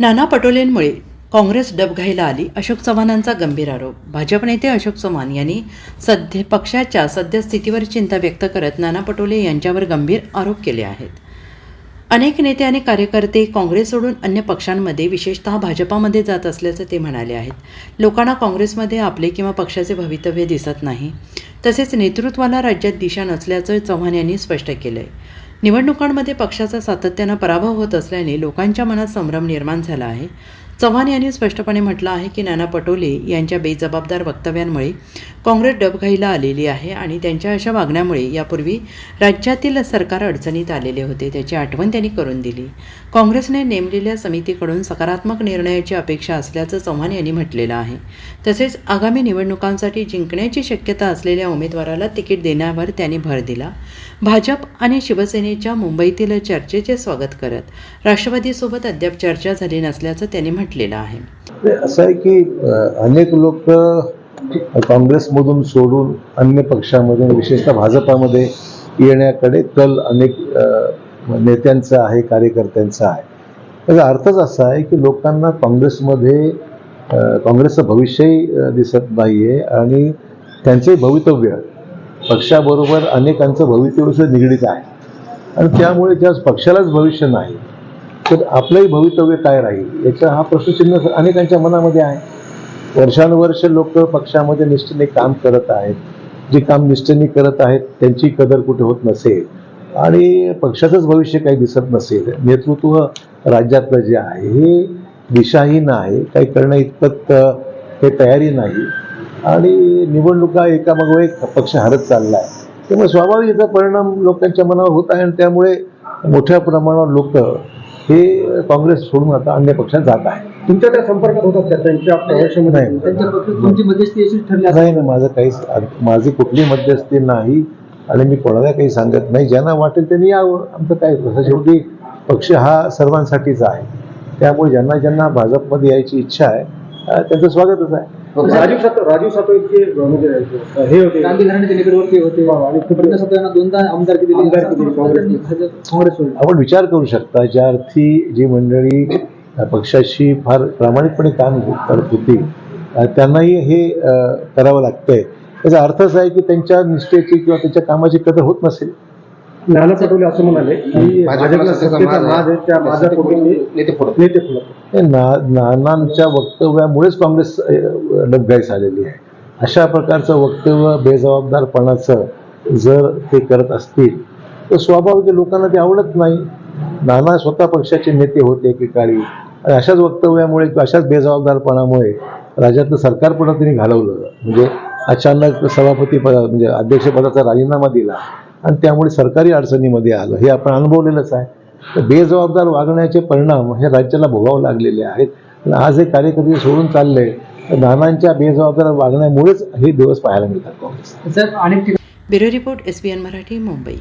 नाना पटोलेंमुळे काँग्रेस डबघाईला आली अशोक चव्हाणांचा गंभीर आरोप. भाजप नेते अशोक चव्हाण यांनी सध्या पक्षाच्या सद्यस्थितीवर चिंता व्यक्त करत नाना पटोले यांच्यावर गंभीर आरोप केले आहेत. अनेक नेते आणि कार्यकर्ते काँग्रेस सोडून अन्य पक्षांमध्ये विशेषतः भाजपामध्ये जात असल्याचं ते म्हणाले आहेत. लोकांना काँग्रेसमध्ये आपले किंवा पक्षाचे भवितव्य दिसत नाही. तसेच नेतृत्वाला राज्यात दिशा नसल्याचं चव्हाण यांनी स्पष्ट केलं आहे निवडणुकांमध्ये पक्षाचा सातत्यानं पराभव होत असल्याने लोकांच्या मनात संभ्रम निर्माण झाला आहे. चव्हाण यांनी स्पष्टपणे म्हटलं आहे की नाना पटोले यांच्या बेजबाबदार वक्तव्यांमुळे काँग्रेस डबघाईला आलेली आहे आणि त्यांच्या अशा वागण्यामुळे यापूर्वी राज्यातील सरकार अडचणीत आलेले होते. त्याची आठवण त्यांनी करून दिली. काँग्रेसने नेमलेल्या समितीकडून सकारात्मक निर्णयाची अपेक्षा असल्याचं चव्हाण यांनी म्हटलेलं आहे. तसेच आगामी निवडणुकांसाठी जिंकण्याची शक्यता असलेल्या उमेदवाराला तिकीट देण्यावर त्यांनी भर दिला. भाजप आणि शिवसेनेच्या मुंबईतील चर्चेचे स्वागत करत राष्ट्रवादीसोबत अद्याप चर्चा झाली नसल्याचं त्यांनी म्हटलेलं आहे. ते असं आहे की अनेक लोक काँग्रेसमधून सोडून अन्य पक्षामधून विशेषतः भाजपामध्ये येण्याकडे कल अनेक नेत्यांचं नेत्यांचा आहे कार्यकर्त्यांचा आहे. त्याचा अर्थच असा आहे की लोकांना काँग्रेसमध्ये काँग्रेसचं भविष्यही दिसत नाही आहे आणि त्यांचे भवितव्य पक्षाबरोबर अनेकांचं भवितव्य निगडीत आहे. आणि त्यामुळे ज्या पक्षालाच भविष्य नाही. तर आपलंही भवितव्य काय राहील? याचा हा प्रश्नचिन्ह अनेकांच्या मनामध्ये आहे. वर्षानुवर्ष लोक पक्षामध्ये निष्ठेने काम करत आहेत. जे काम निष्ठेने करत आहेत त्यांची कदर कुठे होत नसेल? आणि पक्षाचंच भविष्य काही दिसत नसेल. नेतृत्व राज्यातलं जे आहे हे दिशाहीन आहे. काही करणं इतपत हे तयारी नाही. आणि निवडणुका एकामागोमाग एक पक्ष हरत चालला आहे त्यामुळे स्वाभाविक याचा परिणाम लोकांच्या मनावर होत आहे आणि त्यामुळे मोठ्या प्रमाणावर लोक हे काँग्रेस सोडून आता अन्य पक्षात जात आहे. तुमच्या त्या संपर्कात होतात का त्यांच्या प्रवेशामध्ये? नाही. त्यांच्या तुमची मध्यस्थी अशी ठरली असेल. नाही ना माझं काहीच माझी कुठली मध्यस्थी नाही आणि मी कोणाला काही सांगत नाही. ज्यांना वाटेल त्यांनी यावं. आमचं काय तसं शेवटी पक्ष हा सर्वांसाठीच आहे. त्यामुळे ज्यांना ज्यांना भाजपमध्ये यायची इच्छा आहे अं, त्यांचं स्वागतच आहे. राजीव सातव राजीव सातव इतके म्हणजे हे होते. गांधी घराण्याचे निकटवर्ती होते. आणि खूप प्रज्ञा सातवांना दोनदा आमदारकी दिली. आमदारकी दिली, काँग्रेसने. काँग्रेस. आपण विचार करू शकता ज्या अर्थी जी मंडळी पक्षाशी फार प्रामाणिकपणे काम करत होती त्यांनाही हे करावं लागतंय. त्याचा अर्थच आहे की त्यांच्या निष्ठेची किंवा त्यांच्या कामाची कदर होत नसेल. नाना पटोले असं म्हणाले की भाजपला सत्तेचा आहे. त्या नेते नेते नानांच्या वक्तव्यामुळेच काँग्रेस डबघाईस आलेली आहे. अशा प्रकारचं वक्तव्य बेजबाबदारपणाचं जर ते करत असतील तर स्वाभाविक लोकांना ते आवडत नाही. नाना स्वतः पक्षाचे नेते होते एकेकाळी आणि अशाच वक्तव्यामुळे किंवा अशाच बेजबाबदारपणामुळे राज्यातलं सरकार पण त्यांनी घालवलं. म्हणजे अचानक सभापती पद म्हणजे अध्यक्षपदाचा राजीनामा दिला. आणि त्यामुळे सरकारी अडचणीमध्ये आलं. हे आपण अनुभवलेलंच आहे. तर बेजबाबदार वागण्याचे परिणाम हे राज्याला भोगावे लागलेले आहेत. आणि आज हे कार्यकर्ते सोडून चालले तर नानांच्या बेजबाबदार वागण्यामुळेच हे दिवस पाहायला मिळतात. काँग्रेस साहेब अनेक ठिकाणी bureau report S B N Marathi Mumbai.